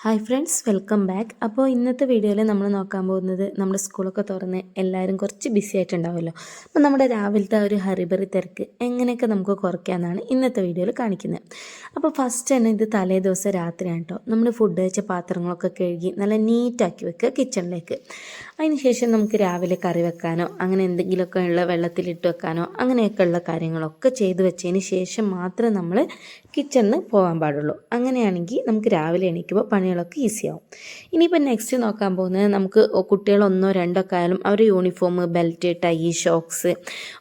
Hi friends welcome back അപ്പോൾ ഇന്നത്തെ വീഡിയോയിൽ നമ്മൾ നോക്കാൻ പോകുന്നത് നമ്മുടെ സ്കൂളൊക്കെ തുറന്ന് എല്ലാവരും കുറച്ച് ബിസി ആയിട്ടുണ്ടാവുമല്ലോ. അപ്പോൾ നമ്മുടെ രാവിലത്തെ ഒരു ഹറിബറി തിരക്ക് എങ്ങനെയൊക്കെ നമുക്ക് കുറയ്ക്കാമെന്നാണ് ഇന്നത്തെ വീഡിയോയിൽ കാണിക്കുന്നത്. അപ്പോൾ ഫസ്റ്റ് തന്നെ ഇത് തലേ ദിവസം രാത്രിയാണ് കേട്ടോ. നമ്മൾ ഫുഡ് കഴിച്ച പാത്രങ്ങളൊക്കെ കഴുകി നല്ല നീറ്റാക്കി വെക്കുക കിച്ചണിലേക്ക് അതിനുശേഷം നമുക്ക് രാവിലെ കറി വെക്കാനോ അങ്ങനെ എന്തെങ്കിലുമൊക്കെ ഉള്ള വെള്ളത്തിലിട്ട് വെക്കാനോ അങ്ങനെയൊക്കെ ഉള്ള കാര്യങ്ങളൊക്കെ ചെയ്തു വെച്ചതിന് ശേഷം മാത്രമേ നമ്മൾ കിച്ചണിൽ പോകാൻ പാടുള്ളൂ. അങ്ങനെയാണെങ്കിൽ നമുക്ക് രാവിലെ എണീക്കുമ്പോൾ പണികളൊക്കെ ഈസിയാവും ഇനിയിപ്പോൾ നെക്സ്റ്റ് നോക്കാൻ പോകുന്നത് നമുക്ക് കുട്ടികൾ ഒന്നോ രണ്ടോ ഒക്കെ ആയാലും അവർ യൂണിഫോം ബെൽറ്റ് ടൈ ഷോക്സ്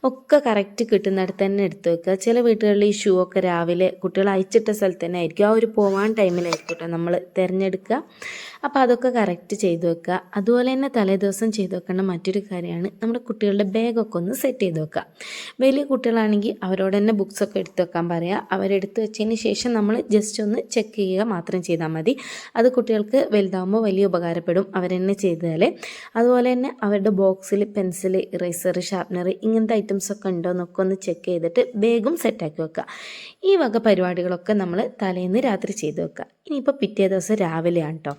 ഒക്കെ കറക്റ്റ് കിട്ടുന്നിടത്ത് തന്നെ എടുത്ത് വെക്കുക. ചില വീടുകളിൽ ഈ ഷൂ ഒക്കെ രാവിലെ കുട്ടികൾ അയച്ചിട്ട സ്ഥലത്ത് തന്നെ ആയിരിക്കും. ആ ഒരു പോകാൻ ടൈമിലായിരിക്കും നമ്മൾ തിരഞ്ഞെടുക്കുക. അപ്പോൾ അതൊക്കെ കറക്റ്റ് ചെയ്തു വെക്കുക. അതുപോലെ തന്നെ തലേ ദിവസം ചെയ്ത് വെക്കേണ്ട മറ്റൊരു കാര്യമാണ് നമ്മുടെ കുട്ടികളുടെ ബാഗൊക്കെ ഒന്ന് സെറ്റ് ചെയ്ത് വെക്കുക വലിയ കുട്ടികളാണെങ്കിൽ അവരോട് തന്നെ ബുക്സൊക്കെ എടുത്ത് വെക്കാൻ പറയുക അവരെടുത്ത് വെച്ചതിന് ശേഷം നമ്മൾ ജസ്റ്റ് ഒന്ന് ചെക്ക് ചെയ്യുക മാത്രം ചെയ്താൽ മതി. അത് കുട്ടികൾക്ക് വലുതാകുമ്പോൾ വലിയ ഉപകാരപ്പെടും. അവരെന്നെ ചെയ്താൽ അതുപോലെ തന്നെ അവരുടെ ബോക്സിൽ പെൻസിൽ ഇറേസർ ഷാർപ്നർ ഇങ്ങനത്തെ ഐറ്റംസ് ഒക്കെ ഉണ്ടോ എന്നൊക്കെ ഒന്ന് ചെക്ക് ചെയ്തിട്ട് ബാഗും സെറ്റാക്കി വെക്കുക ഈ വക പരിപാടികളൊക്കെ നമ്മൾ തലേന്ന് രാത്രി ചെയ്ത് വെക്കുക ഇനിയിപ്പോൾ പിറ്റേ ദിവസം രാവിലെയാണ് കേട്ടോ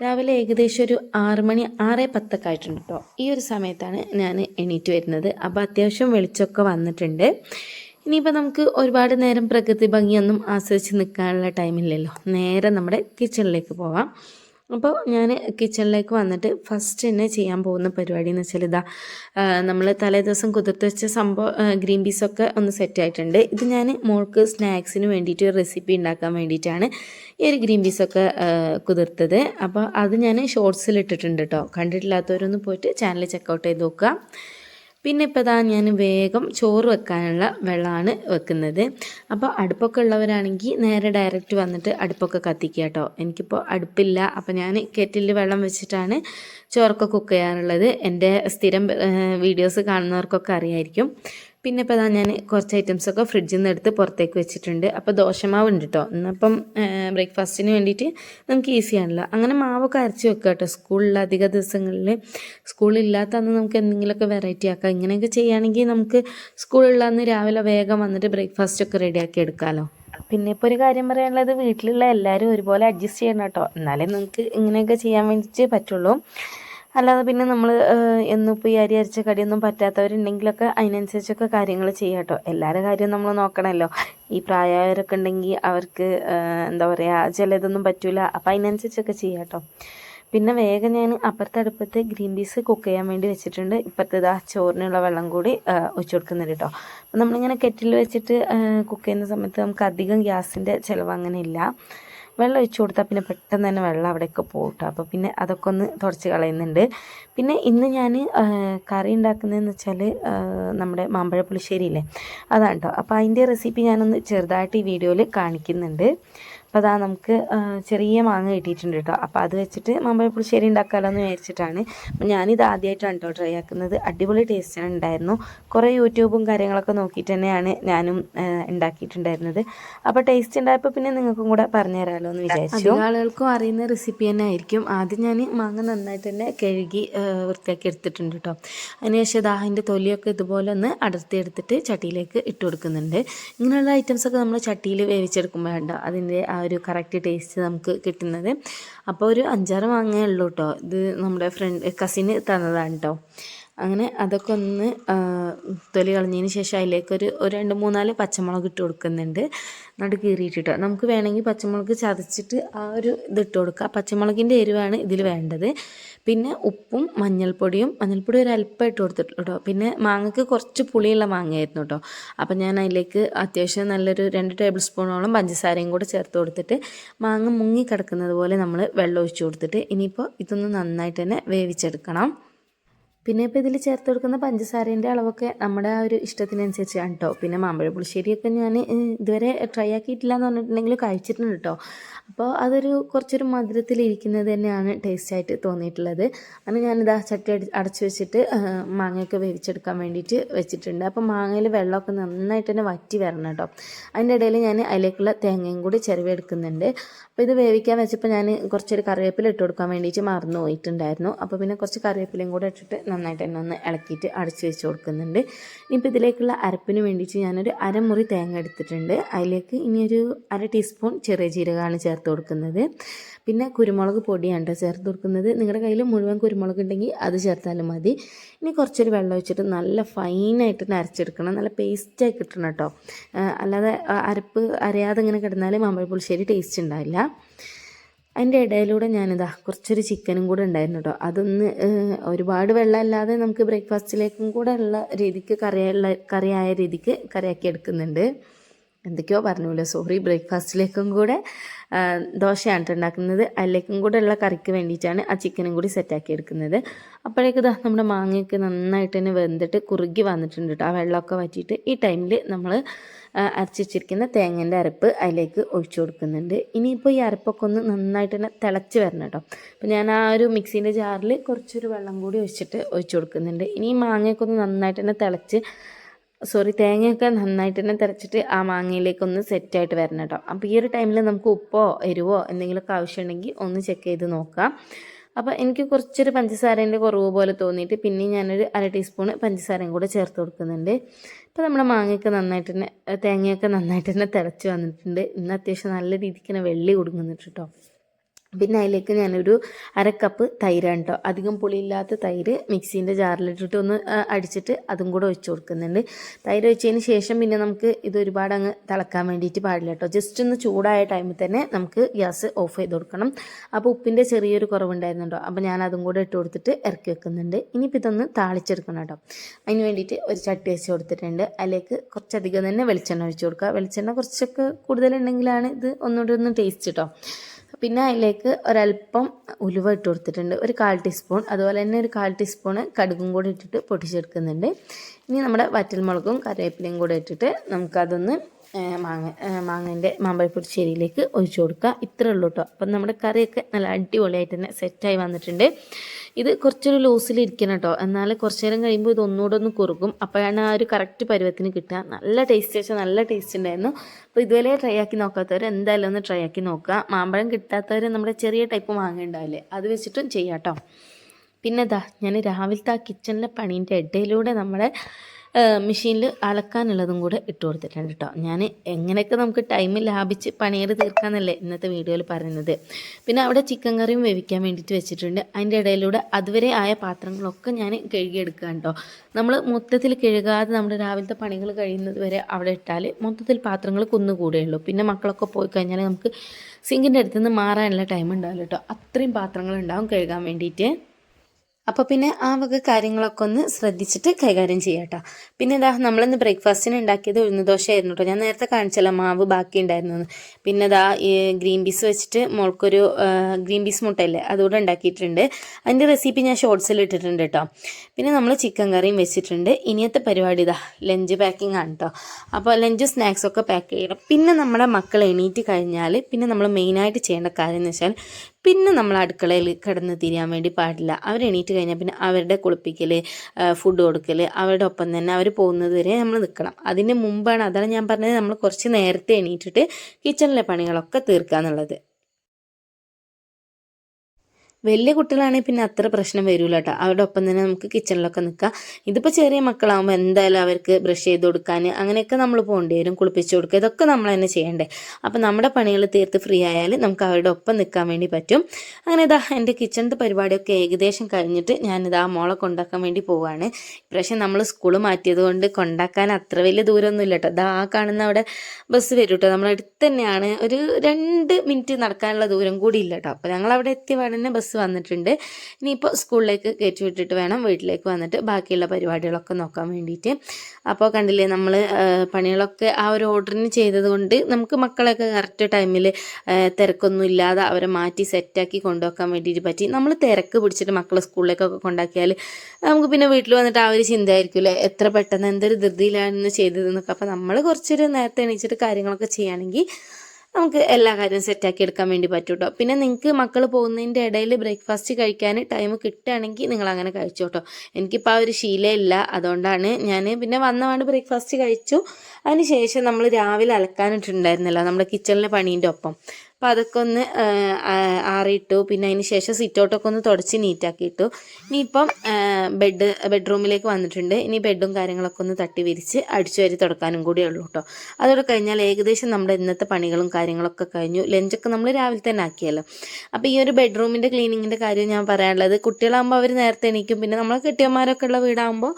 രാവിലെ ഏകദേശം ഒരു ആറ് മണി ആറ് പത്തൊക്കെ ആയിട്ടുണ്ട് കേട്ടോ ഈ ഒരു സമയത്താണ് ഞാൻ എണീറ്റ് വരുന്നത്. അപ്പോൾ അത്യാവശ്യം വെളിച്ചമൊക്കെ വന്നിട്ടുണ്ട്. ഇനിയിപ്പോൾ നമുക്ക് ഒരുപാട് നേരം പ്രകൃതി ഭംഗിയൊന്നും ആസ്വദിച്ച് നിൽക്കാനുള്ള ടൈമില്ലല്ലോ നേരെ നമ്മുടെ കിച്ചണിലേക്ക് പോവാം. അപ്പോൾ ഞാൻ കിച്ചണിലേക്ക് വന്നിട്ട് ഫസ്റ്റ് തന്നെ ചെയ്യാൻ പോകുന്ന പരിപാടി എന്ന് വെച്ചാൽ ഇതാ നമ്മൾ തലേ ദിവസം കുതിർത്ത് വെച്ച സംഭവം ഗ്രീൻ പീസൊക്കെ ഒന്ന് സെറ്റ് ആയിട്ടുണ്ട്. ഇത് ഞാൻ മോൾക്ക് സ്നാക്സിന് വേണ്ടിയിട്ട് ഒരു റെസിപ്പി ഉണ്ടാക്കാൻ വേണ്ടിയിട്ടാണ് ഈ ഒരു ഗ്രീൻ പീസൊക്കെ കുതിർത്തത്. അപ്പോൾ അത് ഞാൻ ഷോർട്സിൽ ഇട്ടിട്ടുണ്ട് കേട്ടോ. കണ്ടിട്ടില്ലാത്തവരൊന്ന് പോയിട്ട് ചാനൽ ചെക്കൗട്ട് ചെയ്ത് നോക്കുക. പിന്നെ ഇപ്പോൾ ഇതാ ഞാൻ വേഗം ചോറ് വെക്കാനുള്ള വെള്ളമാണ് വെക്കുന്നത്. അപ്പോൾ അടുപ്പൊക്കെ ഉള്ളവരാണെങ്കിൽ നേരെ ഡയറക്റ്റ് വന്നിട്ട് അടുപ്പൊക്കെ കത്തിക്കുക കേട്ടോ. എനിക്കിപ്പോൾ അടുപ്പില്ല. അപ്പോൾ ഞാൻ കെറ്റിലിൽ വെള്ളം വെച്ചിട്ടാണ് ചോറൊക്കെ കുക്ക് ചെയ്യാറുള്ളത്. എന്റെ സ്ഥിരം വീഡിയോസ് കാണുന്നവർക്കൊക്കെ അറിയായിരിക്കും. പിന്നെ ഇപ്പോൾ ഞാൻ കുറച്ച് ഐറ്റംസൊക്കെ ഫ്രിഡ്ജിൽ നിന്ന് എടുത്ത് പുറത്തേക്ക് വെച്ചിട്ടുണ്ട്. അപ്പോൾ ദോശമാവ് ഉണ്ട് കേട്ടോ ഇന്നിപ്പം ബ്രേക്ക്ഫാസ്റ്റിന് വേണ്ടിയിട്ട് നമുക്ക് ഈസി ആണല്ലോ. അങ്ങനെ മാവൊക്കെ അരച്ച് വെക്കുക കേട്ടോ സ്കൂളിൽ അധിക ദിവസങ്ങളിൽ സ്കൂളില്ലാത്ത അന്ന് നമുക്ക് എന്തെങ്കിലുമൊക്കെ വെറൈറ്റി ആക്കാം. ഇങ്ങനെയൊക്കെ ചെയ്യുകയാണെങ്കിൽ നമുക്ക് സ്കൂളിലുള്ള അന്ന് രാവിലെ വേഗം വന്നിട്ട് ബ്രേക്ക്ഫാസ്റ്റൊക്കെ റെഡിയാക്കി എടുക്കാമല്ലോ പിന്നെ ഇപ്പോൾ ഒരു കാര്യം പറയാനുള്ളത് വീട്ടിലുള്ള എല്ലാവരും ഒരുപോലെ അഡ്ജസ്റ്റ് ചെയ്യണം കേട്ടോ എന്നാലേ നമുക്ക് ഇങ്ങനെയൊക്കെ ചെയ്യാൻ വേണ്ടിയിട്ട് പറ്റുള്ളൂ. അല്ലാതെ പിന്നെ നമ്മൾ എന്നും ഇപ്പോൾ ഈ അരി അരച്ച കടിയൊന്നും പറ്റാത്തവരുണ്ടെങ്കിലൊക്കെ അതിനനുസരിച്ചൊക്കെ കാര്യങ്ങൾ ചെയ്യാം കേട്ടോ എല്ലാവരുടെ കാര്യം നമ്മൾ നോക്കണമല്ലോ ഈ പ്രായമായവരൊക്കെ ഉണ്ടെങ്കിൽ അവർക്ക് എന്താ പറയുക ചിലതൊന്നും പറ്റില്ല അപ്പോൾ അതിനനുസരിച്ചൊക്കെ ചെയ്യാം കേട്ടോ പിന്നെ വേഗം ഞാൻ അപ്പുറത്തെ അടുപ്പത്ത് ഗ്രീൻ പീസ് കുക്ക് ചെയ്യാൻ വേണ്ടി വെച്ചിട്ടുണ്ട്. ഇപ്പോഴത്തെ ഇതാ ചോറിനുള്ള വെള്ളം കൂടി ഒഴിച്ചു കൊടുക്കുന്നുണ്ട് കേട്ടോ. അപ്പം നമ്മളിങ്ങനെ കെറ്റിൽ വെച്ചിട്ട് കുക്ക് ചെയ്യുന്ന സമയത്ത് നമുക്ക് അധികം ഗ്യാസിന്റെ ചിലവ് അങ്ങനെ ഇല്ല വെള്ളം ഒഴിച്ചു കൊടുത്താൽ പിന്നെ പെട്ടെന്ന് തന്നെ വെള്ളം അവിടെയൊക്കെ പോകട്ടോ അപ്പോൾ പിന്നെ അതൊക്കെ ഒന്ന് തുടച്ച് കളയുന്നുണ്ട്. പിന്നെ ഇന്ന് ഞാൻ കറി ഉണ്ടാക്കുന്നതെന്ന് വെച്ചാൽ നമ്മുടെ മാമ്പഴ പുളിശ്ശേരി ഇല്ലേ? അതാണ് കേട്ടോ അപ്പോൾ അതിന്റെ റെസിപ്പി ഞാനൊന്ന് ചെറുതായിട്ട് ഈ വീഡിയോയിൽ കാണിക്കുന്നുണ്ട്. അപ്പോൾ അതാ നമുക്ക് ചെറിയ മാങ്ങ കിട്ടിയിട്ടുണ്ട് കേട്ടോ. അപ്പോൾ അത് വെച്ചിട്ട് മാമ്പഴ പുളിശ്ശേരി ഉണ്ടാക്കാമല്ലോ എന്ന് വിചാരിച്ചിട്ടാണ്. അപ്പോൾ ഞാനിത് ആദ്യമായിട്ടാണ് കേട്ടോ ട്രൈ ആക്കുന്നത്. അടിപൊളി ടേസ്റ്റാണ് ഉണ്ടായിരുന്നു. കുറേ യൂട്യൂബും കാര്യങ്ങളൊക്കെ നോക്കിയിട്ട് തന്നെയാണ് ഞാനും ഉണ്ടാക്കിയിട്ടുണ്ടായിരുന്നത്. അപ്പോൾ ടേസ്റ്റ് ഉണ്ടായപ്പോൾ പിന്നെ നിങ്ങൾക്കും കൂടെ പറഞ്ഞു തരാമല്ലോ എന്ന് വിചാരിച്ചു ആളുകൾക്കും അറിയുന്ന റെസിപ്പി തന്നെ ആയിരിക്കും. ആദ്യം ഞാൻ മാങ്ങ നന്നായിട്ട് തന്നെ കഴുകി വൃത്തിയാക്കി എടുത്തിട്ടുണ്ട് കേട്ടോ. അതിനുശേഷം ദാഹിന്റെ തൊലിയൊക്കെ ഇതുപോലെ ഒന്ന് അടർത്തി എടുത്തിട്ട് ചട്ടിയിലേക്ക് ഇട്ട് കൊടുക്കുന്നുണ്ട്. ഇങ്ങനെയുള്ള ഐറ്റംസൊക്കെ നമ്മൾ ചട്ടിയിൽ വേവിച്ചെടുക്കുമ്പോൾ വേണ്ട അതിന്റെ ഒരു കറക്റ്റ് ടേസ്റ്റ് നമുക്ക് കിട്ടുന്നത്. അപ്പോൾ ഒരു അഞ്ചാറ് മാങ്ങേ ഉള്ളൂ കേട്ടോ ഇത് നമ്മുടെ ഫ്രണ്ട് കസിന് തന്നതാണ് കേട്ടോ അങ്ങനെ അതൊക്കെ ഒന്ന് തൊലി കളഞ്ഞതിന് ശേഷം അതിലേക്കൊരു ഒരു രണ്ട് മൂന്നാൽ പച്ചമുളക് ഇട്ട് കൊടുക്കുന്നുണ്ട്. നടു കീറിയിട്ടിട്ടോ നമുക്ക് വേണമെങ്കിൽ പച്ചമുളക് ചതച്ചിട്ട് ആ ഒരു ഇത് ഇട്ട് കൊടുക്കുക പച്ചമുളകിന്റെ എരിവാണ് ഇതിൽ വേണ്ടത്. പിന്നെ ഉപ്പും മഞ്ഞൾപ്പൊടിയും മഞ്ഞൾപ്പൊടി ഒരു അല്പം ഇട്ട് കൊടുത്തിട്ടുള്ളൂ കേട്ടോ പിന്നെ മാങ്ങയ്ക്ക് കുറച്ച് പുളിയുള്ള മാങ്ങയായിരുന്നു കേട്ടോ അപ്പം ഞാൻ അതിലേക്ക് അത്യാവശ്യം നല്ലൊരു രണ്ട് ടേബിൾ സ്പൂണോളം പഞ്ചസാരയും കൂടെ ചേർത്ത് കൊടുത്തിട്ട് മാങ്ങ മുങ്ങി കിടക്കുന്നത് പോലെ നമ്മൾ വെള്ളം ഒഴിച്ച് കൊടുത്തിട്ട് ഇനിയിപ്പോൾ ഇതൊന്ന് നന്നായിട്ട് തന്നെ വേവിച്ചെടുക്കണം. പിന്നെ ഇപ്പോൾ ഇതിൽ ചേർത്ത് കൊടുക്കുന്ന പഞ്ചസാരേന്റെ അളവൊക്കെ നമ്മുടെ ആ ഒരു ഇഷ്ടത്തിനനുസരിച്ചാണ് കേട്ടോ പിന്നെ മാമ്പഴ പുളിശ്ശേരിയൊക്കെ ഞാൻ ഇതുവരെ ട്രൈ ആക്കിയിട്ടില്ല എന്ന് പറഞ്ഞിട്ടുണ്ടെങ്കിൽ കഴിച്ചിട്ടുണ്ട് കേട്ടോ അപ്പോൾ അതൊരു കുറച്ചൊരു മധുരത്തിലിരിക്കുന്നത് തന്നെയാണ് ടേസ്റ്റായിട്ട് തോന്നിയിട്ടുള്ളത്. അങ്ങനെ ഞാനിതാ ചട്ടി അടി അടച്ചു വെച്ചിട്ട് മാങ്ങയൊക്കെ വേവിച്ചെടുക്കാൻ വേണ്ടിയിട്ട് വെച്ചിട്ടുണ്ട്. അപ്പോൾ മാങ്ങയിൽ വെള്ളമൊക്കെ നന്നായിട്ട് തന്നെ വറ്റി വരണം കേട്ടോ അതിന്റെ ഇടയിൽ ഞാൻ അതിലേക്കുള്ള തേങ്ങയും കൂടി ചെറുവെടുക്കുന്നുണ്ട് അപ്പോൾ ഇത് വേവിക്കാൻ വെച്ചപ്പോൾ ഞാൻ കുറച്ചൊരു കറിവേപ്പില ഇട്ട് കൊടുക്കാൻ വേണ്ടിയിട്ട് മറന്നു പോയിട്ടുണ്ടായിരുന്നു അപ്പോൾ പിന്നെ കുറച്ച് കറിവേപ്പിലയും കൂടെ ഇട്ടിട്ട് നന്നായിട്ട് തന്നെ ഒന്ന് ഇളക്കിയിട്ട് അടച്ചു വെച്ച് കൊടുക്കുന്നുണ്ട്. ഇനിയിപ്പോൾ ഇതിലേക്കുള്ള അരപ്പിന് വേണ്ടിയിട്ട് ഞാനൊരു അരമുറി തേങ്ങ എടുത്തിട്ടുണ്ട്. അതിലേക്ക് ഇനിയൊരു അര ടീസ്പൂൺ ചെറിയ ജീരകമാണ് ചേർത്ത് കൊടുക്കുന്നത്. പിന്നെ കുരുമുളക് പൊടിയാണ് കേട്ടോ ചേർത്ത് കൊടുക്കുന്നത്. നിങ്ങളുടെ കയ്യിൽ മുഴുവൻ കുരുമുളക് ഉണ്ടെങ്കിൽ അത് ചേർത്താലും മതി. ഇനി കുറച്ചൊരു വെള്ളം വെച്ചിട്ട് നല്ല ഫൈനായിട്ട് അരച്ചെടുക്കണം. നല്ല പേസ്റ്റായി കിട്ടണം കേട്ടോ അല്ലാതെ അരപ്പ് അരയാതെ ഇങ്ങനെ കിടന്നാൽ മാമ്പഴ പുളിശ്ശേരി ടേസ്റ്റ് ഉണ്ടാവില്ല. അതിന്റെ ഇടയിലൂടെ ഞാനിതാ കുറച്ചൊരു ചിക്കനും കൂടെ ഉണ്ടായിരുന്നു കേട്ടോ അതൊന്ന് ഒരുപാട് വെള്ളമല്ലാതെ നമുക്ക് ബ്രേക്ക്ഫാസ്റ്റിലേക്കും കൂടെ ഉള്ള രീതിക്ക് കറിയുള്ള കറിയായ രീതിക്ക് കറിയാക്കി എടുക്കുന്നുണ്ട്. എന്തൊക്കെയോ പറഞ്ഞല്ലോ സോറി ബ്രേക്ക്ഫാസ്റ്റിലേക്കും കൂടെ ദോശയാണ് ഉണ്ടാക്കുന്നത്. അതിലേക്കും കൂടെ ഉള്ള കറിക്ക് വേണ്ടിയിട്ടാണ് ആ ചിക്കനും കൂടി സെറ്റാക്കി എടുക്കുന്നത്. അപ്പോഴേക്ക് ഇതാ നമ്മുടെ മാങ്ങയൊക്കെ നന്നായിട്ട് തന്നെ വെന്തിട്ട് കുറുകി വന്നിട്ടുണ്ട് കേട്ടോ ആ വെള്ളമൊക്കെ വറ്റിയിട്ട് ഈ ടൈമിൽ നമ്മൾ അരച്ച് വെച്ചിരിക്കുന്ന തേങ്ങേന്റെ അരപ്പ് അതിലേക്ക് ഒഴിച്ചു കൊടുക്കുന്നുണ്ട്. ഇനിയിപ്പോൾ ഈ അരപ്പൊക്കെ ഒന്ന് നന്നായിട്ട് തന്നെ തിളച്ച് വരണം കേട്ടോ. അപ്പോൾ ഞാൻ ആ ഒരു മിക്സീന്റെ ജാറിൽ കുറച്ചൊരു വെള്ളം കൂടി ഒഴിച്ചിട്ട് ഒഴിച്ചു കൊടുക്കുന്നുണ്ട്. ഇനി ഈ മാങ്ങയൊക്കെ ഒന്ന് നന്നായിട്ട് തന്നെ തിളച്ച് സോറി തേങ്ങയൊക്കെ നന്നായിട്ട് തന്നെ തിളച്ചിട്ട് ആ മാങ്ങയിലേക്കൊന്ന് സെറ്റായിട്ട് വരണം കേട്ടോ. അപ്പോൾ ഈ ഒരു ടൈമിൽ നമുക്ക് ഉപ്പോ എരിവോ എന്തെങ്കിലുമൊക്കെ ആവശ്യമുണ്ടെങ്കിൽ ഒന്ന് ചെക്ക് ചെയ്ത് നോക്കാം. അപ്പോൾ എനിക്ക് കുറച്ചൊരു പഞ്ചസാരേന്റെ കുറവ് പോലെ തോന്നിയിട്ട് പിന്നെ ഞാനൊരു അര ടീസ്പൂൺ പഞ്ചസാരയും കൂടെ ചേർത്ത് കൊടുക്കുന്നുണ്ട്. ഇപ്പോൾ നമ്മുടെ മാങ്ങയൊക്കെ നന്നായിട്ട് തന്നെ തേങ്ങയൊക്കെ നന്നായിട്ട് തന്നെ തിളച്ച് വന്നിട്ടുണ്ട്. ഇന്ന് അത്യാവശ്യം നല്ല രീതിക്ക് തന്നെ വെള്ളി കൊടുക്കുന്നുണ്ട് കേട്ടോ. പിന്നെ അതിലേക്ക് ഞാനൊരു അര കപ്പ് തൈരാണ് കേട്ടോ അധികം പുളിയില്ലാത്ത തൈര് മിക്സീന്റെ ജാറിലിട്ടിട്ട് ഒന്ന് അടിച്ചിട്ട് അതും കൂടെ ഒഴിച്ച് കൊടുക്കുന്നുണ്ട്. തൈര് ഒഴിച്ചതിന് ശേഷം പിന്നെ നമുക്ക് ഇത് ഒരുപാട് അങ്ങ് തിളക്കാൻ വേണ്ടിയിട്ട് പാടില്ല കേട്ടോ ജസ്റ്റ് ഒന്ന് ചൂടായ ടൈമിൽ തന്നെ നമുക്ക് ഗ്യാസ് ഓഫ് ചെയ്ത് കൊടുക്കണം. അപ്പോൾ ഉപ്പിന്റെ ചെറിയൊരു കുറവുണ്ടായിരുന്നുണ്ടോ അപ്പോൾ ഞാൻ അതും കൂടെ ഇട്ട് കൊടുത്തിട്ട് ഇറക്കി വെക്കുന്നുണ്ട്. ഇനിയിപ്പോൾ ഇതൊന്ന് താളിച്ചെടുക്കണം കേട്ടോ അതിന് വേണ്ടിയിട്ട് ഒരു ചട്ടി വെച്ച് കൊടുത്തിട്ടുണ്ട്. അതിലേക്ക് കുറച്ചധികം തന്നെ വെളിച്ചെണ്ണ ഒഴിച്ച് കൊടുക്കുക. വെളിച്ചെണ്ണ കുറച്ചൊക്കെ കൂടുതലുണ്ടെങ്കിലാണ് ഇത് ഒന്നുകൂടി ഒന്ന് ടേസ്റ്റ് കേട്ടോ പിന്നെ അതിലേക്ക് ഒരല്പം ഉലുവ ഇട്ട് കൊടുത്തിട്ടുണ്ട്. ഒരു കാൽ ടീസ്പൂൺ. അതുപോലെ തന്നെ ഒരു കാൽ ടീസ്പൂൺ കടുകും കൂടി ഇട്ടിട്ട് പൊട്ടിച്ചെടുക്കുന്നുണ്ട്. ഇനി നമ്മുടെ വറ്റൽമുളകും കറിവേപ്പിലയും കൂടെ ഇട്ടിട്ട് നമുക്കതൊന്ന് മാങ്ങ മാങ്ങേന്റെ മാമ്പഴപ്പൊടിശ്ശേരിയിലേക്ക് ഒഴിച്ചു കൊടുക്കുക ഇത്രയേ ഉള്ളൂ കേട്ടോ അപ്പം നമ്മുടെ കറിയൊക്കെ നല്ല അടിപൊളിയായിട്ട് തന്നെ സെറ്റായി വന്നിട്ടുണ്ട്. ഇത് കുറച്ചൊരു ലൂസിലിരിക്കണം കേട്ടോ എന്നാൽ കുറച്ച് നേരം കഴിയുമ്പോൾ ഇത് ഒന്നുകൂടെ ഒന്ന് കുറുകും. അപ്പോഴാണ് ആ ഒരു കറക്റ്റ് പരുവത്തിന് കിട്ടുക. നല്ല ടേസ്റ്റ് വെച്ചാൽ നല്ല ടേസ്റ്റ് ഉണ്ടായിരുന്നു. അപ്പോൾ ഇതുവരെ ട്രൈ ആക്കി നോക്കാത്തവർ എന്തായാലും ഒന്ന് ട്രൈ ആക്കി നോക്കുക. മാമ്പഴം കിട്ടാത്തവർ നമ്മുടെ ചെറിയ ടൈപ്പ് മാങ്ങ ഉണ്ടാവില്ലേ അത് വെച്ചിട്ടും ചെയ്യാം കേട്ടോ പിന്നെ ദാ ഞാൻ രാവിലത്തെ ആ കിച്ചണിലെ പണീന്റെ ഇടയിലൂടെ നമ്മുടെ മെഷീനിൽ അലക്കാനുള്ളതും കൂടെ ഇട്ട് കൊടുത്തിട്ടുണ്ട് കേട്ടോ ഞാൻ എങ്ങനെയൊക്കെ നമുക്ക് ടൈം ലാഭിച്ച് പണിയേറി തീർക്കാമെന്നല്ലേ ഇന്നത്തെ വീഡിയോയിൽ പറയുന്നത്. പിന്നെ അവിടെ ചിക്കൻ കറിയും വേവിക്കാൻ വേണ്ടിയിട്ട് വെച്ചിട്ടുണ്ട്. അതിന്റെ ഇടയിലൂടെ അതുവരെ ആയ പാത്രങ്ങളൊക്കെ ഞാൻ കഴുകിയെടുക്കുക കേട്ടോ നമ്മൾ മൊത്തത്തിൽ കഴുകാതെ നമ്മുടെ രാവിലത്തെ പണികൾ കഴിയുന്നത് വരെ അവിടെ ഇട്ടാൽ മൊത്തത്തിൽ പാത്രങ്ങൾ കുന്നുകൂടെയുള്ളൂ പിന്നെ മക്കളൊക്കെ പോയി കഴിഞ്ഞാൽ നമുക്ക് സിങ്കിന്റെ അടുത്ത് നിന്ന് മാറാനുള്ള ടൈം ഉണ്ടാവില്ല കേട്ടോ അത്രയും പാത്രങ്ങളുണ്ടാവും കഴുകാൻ വേണ്ടിയിട്ട്. അപ്പോൾ പിന്നെ ആ വക കാര്യങ്ങളൊക്കെ ഒന്ന് ശ്രദ്ധിച്ചിട്ട് കൈകാര്യം ചെയ്യാം പിന്നെ ഇതാ നമ്മളിന്ന് ബ്രേക്ക്ഫാസ്റ്റിന് ഉണ്ടാക്കിയത് ഉഴുന്ന ദോശയായിരുന്നു കേട്ടോ ഞാൻ നേരത്തെ കാണിച്ചല്ലോ മാവ് ബാക്കി ഉണ്ടായിരുന്നു പിന്നെ ഇതാ ഈ ഗ്രീൻ പീസ് വെച്ചിട്ട് മോൾക്കൊരു ഗ്രീൻ പീസ് മുട്ടയില്ലേ അതുകൂടെ ഉണ്ടാക്കിയിട്ടുണ്ട്. അതിന്റെ റെസിപ്പി ഞാൻ ഷോർട്സിൽ ഇട്ടിട്ടുണ്ട് കേട്ടോ പിന്നെ നമ്മൾ ചിക്കൻ കറിയും വെച്ചിട്ടുണ്ട്. ഇനിയത്തെ പരിപാടി ഇതാ ലഞ്ച് പാക്കിംഗ് ആണ് കേട്ടോ അപ്പോൾ ലഞ്ച് സ്നാക്സ് ഒക്കെ പാക്ക് ചെയ്യണം. പിന്നെ നമ്മുടെ മക്കൾ എണീറ്റ് കഴിഞ്ഞാൽ പിന്നെ നമ്മൾ മെയിനായിട്ട് ചെയ്യേണ്ട കാര്യം എന്ന് വെച്ചാൽ പിന്നെ നമ്മൾ അടുക്കളയിൽ കിടന്ന് തിരിയാൻ വേണ്ടി പാടില്ല. അവർ എണീറ്റ് കഴിഞ്ഞാൽ പിന്നെ അവരുടെ കുളിപ്പിക്കൽ ഫുഡ് കൊടുക്കൽ അവരുടെ ഒപ്പം തന്നെ അവർ പോകുന്നത് വരെ നമ്മൾ നിൽക്കണം അതിന് മുമ്പാണ് അതാണ് ഞാൻ പറഞ്ഞത്. നമ്മൾ കുറച്ച് നേരത്തെ എണീറ്റിട്ട് കിച്ചണിലെ പണികളൊക്കെ തീർക്കുക എന്നുള്ളത് വലിയ കുട്ടികളാണെങ്കിൽ പിന്നെ അത്ര പ്രശ്നം വരില്ല കേട്ടോ അവരുടെ ഒപ്പം തന്നെ നമുക്ക് കിച്ചണിലൊക്കെ നിൽക്കാം. ഇതിപ്പോൾ ചെറിയ മക്കളാകുമ്പോൾ എന്തായാലും അവർക്ക് ബ്രഷ് ചെയ്ത് കൊടുക്കാൻ അങ്ങനെയൊക്കെ നമ്മൾ പോകേണ്ടി വരും കുളിപ്പിച്ച് കൊടുക്കുക. ഇതൊക്കെ നമ്മൾ തന്നെ ചെയ്യണ്ടേ. അപ്പം നമ്മുടെ പണികൾ തീർത്ത് ഫ്രീ ആയാൽ നമുക്ക് അവരുടെ ഒപ്പം നിൽക്കാൻ വേണ്ടി പറ്റും. അങ്ങനെ ഇതാ എന്റെ കിച്ചണിന്റെ പരിപാടിയൊക്കെ ഏകദേശം കഴിഞ്ഞിട്ട് ഞാനിതാ മോളെ കൊണ്ടാക്കാൻ വേണ്ടി പോവുകയാണ് ഇപ്രാവശ്യം നമ്മൾ സ്കൂൾ മാറ്റിയത് കൊണ്ട് കൊണ്ടാക്കാൻ അത്ര വലിയ ദൂരമൊന്നും ഇല്ല കേട്ടോ ഇതാ കാണുന്ന അവിടെ ബസ് വരും കേട്ടോ നമ്മളടുത്ത് തന്നെയാണ്. ഒരു രണ്ട് മിനിറ്റ് നടക്കാനുള്ള ദൂരം കൂടി ഇല്ല കേട്ടോ അപ്പോൾ ഞങ്ങൾ അവിടെ എത്തിയ പാടന്നെ ബസ് വന്നിട്ടുണ്ട്. ഇനിയിപ്പോൾ സ്കൂളിലേക്ക് കയറ്റി വിട്ടിട്ട് വേണം വീട്ടിലേക്ക് വന്നിട്ട് ബാക്കിയുള്ള പരിപാടികളൊക്കെ നോക്കാൻ വേണ്ടിയിട്ട്. അപ്പോൾ കണ്ടില്ലേ നമ്മൾ പണികളൊക്കെ ആ ഒരു ഓർഡറിന് ചെയ്തതുകൊണ്ട് നമുക്ക് മക്കളെയൊക്കെ കറക്റ്റ് ടൈമിൽ തിരക്കൊന്നും ഇല്ലാതെ അവരെ മാറ്റി സെറ്റാക്കി കൊണ്ടുവെക്കാൻ വേണ്ടിയിട്ട് പറ്റി. നമ്മൾ തിരക്ക് പിടിച്ചിട്ട് മക്കളെ സ്കൂളിലേക്കൊക്കെ കൊണ്ടാക്കിയാൽ നമുക്ക് പിന്നെ വീട്ടിൽ വന്നിട്ട് ആ ഒരു ചിന്തയായിരിക്കുമല്ലേ എത്ര പെട്ടെന്ന് എന്തൊരു ധൃതിയിലാണെന്ന് ചെയ്തതെന്നൊക്കെ. അപ്പോൾ നമ്മൾ കുറച്ചൊരു നേരത്തെ എണീച്ചിട്ട് കാര്യങ്ങളൊക്കെ ചെയ്യുകയാണെങ്കിൽ നമുക്ക് എല്ലാ കാര്യവും സെറ്റാക്കി എടുക്കാൻ വേണ്ടി പറ്റും കേട്ടോ പിന്നെ നിങ്ങൾക്ക് മക്കൾ പോകുന്നതിന്റെ ഇടയിൽ ബ്രേക്ക്ഫാസ്റ്റ് കഴിക്കാൻ ടൈം കിട്ടുകയാണെങ്കിൽ നിങ്ങൾ അങ്ങനെ കഴിച്ചു കേട്ടോ എനിക്കിപ്പോൾ ആ ഒരു ശീലമില്ല അതുകൊണ്ടാണ് ഞാൻ പിന്നെ വന്നപാട് ബ്രേക്ക്ഫാസ്റ്റ് കഴിച്ചു. അതിന് ശേഷം നമ്മൾ രാവിലെ അലക്കാനിട്ടുണ്ടായിരുന്നല്ലോ. നമ്മുടെ കിച്ചണിലെ പണീന്റെ ഒപ്പം. അപ്പോൾ അതൊക്കെ ഒന്ന് ആറിയിട്ടു പിന്നെ അതിന് ശേഷം സിറ്റൗട്ടൊക്കെ ഒന്ന് തുടച്ച് നീറ്റാക്കിയിട്ടു. ഇനിയിപ്പം ബെഡ് ബെഡ്റൂമിലേക്ക് വന്നിട്ടുണ്ട്. ഇനി ബെഡും കാര്യങ്ങളൊക്കെ ഒന്ന് തട്ടി വിരിച്ച് അടിച്ചു വരി തുടക്കാനും കൂടി ഉള്ളൂ കേട്ടോ അതോടെ കഴിഞ്ഞാൽ ഏകദേശം നമ്മുടെ ഇന്നത്തെ പണികളും കാര്യങ്ങളൊക്കെ കഴിഞ്ഞു. ലഞ്ചൊക്കെ നമ്മൾ രാവിലെ തന്നെ ആക്കിയല്ലോ. അപ്പോൾ ഈ ഒരു ബെഡ്റൂമിന്റെ ക്ലീനിങ്ങിന്റെ കാര്യം ഞാൻ പറയാനുള്ളത് കുട്ടികളാകുമ്പോൾ അവർ നേരത്തെ എണീക്കും. പിന്നെ നമ്മളെ കെട്ടിയന്മാരൊക്കെ ഉള്ള വീടാകുമ്പോൾ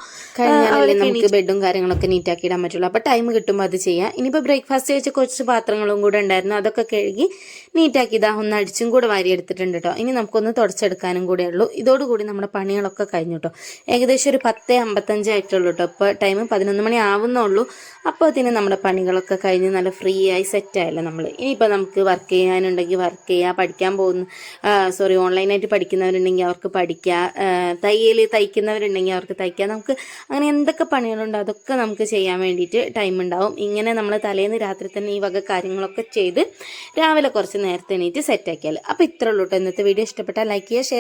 നമുക്ക് ബെഡും കാര്യങ്ങളൊക്കെ നീറ്റാക്കി ഇടാൻ പറ്റുള്ളൂ. അപ്പോൾ ടൈം കിട്ടുമ്പോൾ അത് ചെയ്യാം. ഇനിയിപ്പോൾ ബ്രേക്ക്ഫാസ്റ്റ് കഴിച്ച കുറച്ച് പാത്രങ്ങളും കൂടെ ഉണ്ടായിരുന്നു. അതൊക്കെ കഴുകി നീറ്റാക്കി ഇതാ ഒന്ന് അടിച്ചും കൂടെ വാരി എടുത്തിട്ടുണ്ട് കേട്ടോ ഇനി നമുക്കൊന്ന് തുടച്ചെടുക്കാനും കൂടെ ഉള്ളൂ. ഇതോടുകൂടി നമ്മുടെ പണികളൊക്കെ കഴിഞ്ഞു കേട്ടോ ഏകദേശം ഒരു പത്ത് അമ്പത്തഞ്ച് ആയിട്ടുള്ളൂ കേട്ടോ ഇപ്പോൾ ടൈം പതിനൊന്ന് മണി ആവുന്നുള്ളൂ അപ്പോൾ അതിന് നമ്മുടെ പണികളൊക്കെ കഴിഞ്ഞ് നല്ല ഫ്രീ ആയി സെറ്റായല്ലോ നമ്മൾ ഇനിയിപ്പോൾ നമുക്ക് വർക്ക് ചെയ്യാനുണ്ടെങ്കിൽ വർക്ക് ചെയ്യുക പഠിക്കാൻ പോകുന്ന സോറി ഓൺലൈനായിട്ട് പഠിക്കുന്നവരുണ്ടെങ്കിൽ അവർക്ക് പഠിക്കുക തയ്യൽ തയ്ക്കുന്നവരുണ്ടെങ്കിൽ അവർക്ക് തയ്ക്കുക നമുക്ക് അങ്ങനെ എന്തൊക്കെ പണികളുണ്ടോ അതൊക്കെ നമുക്ക് ചെയ്യാൻ വേണ്ടിയിട്ട് ടൈം ഉണ്ടാവും. ഇങ്ങനെ നമ്മൾ തലേന്ന് രാത്രി തന്നെ ഈ വക കാര്യങ്ങളൊക്കെ ചെയ്ത് രാവിലെ കുറച്ച് നേരത്തെ എണീറ്റ് സെറ്റാക്കിയാൽ അപ്പോൾ ഇത്രയുള്ളൂ കേട്ടോ ഇന്നത്തെ വീഡിയോ ഇഷ്ടപ്പെട്ടാൽ ലൈക്ക് ചെയ്യുക ഷെയർ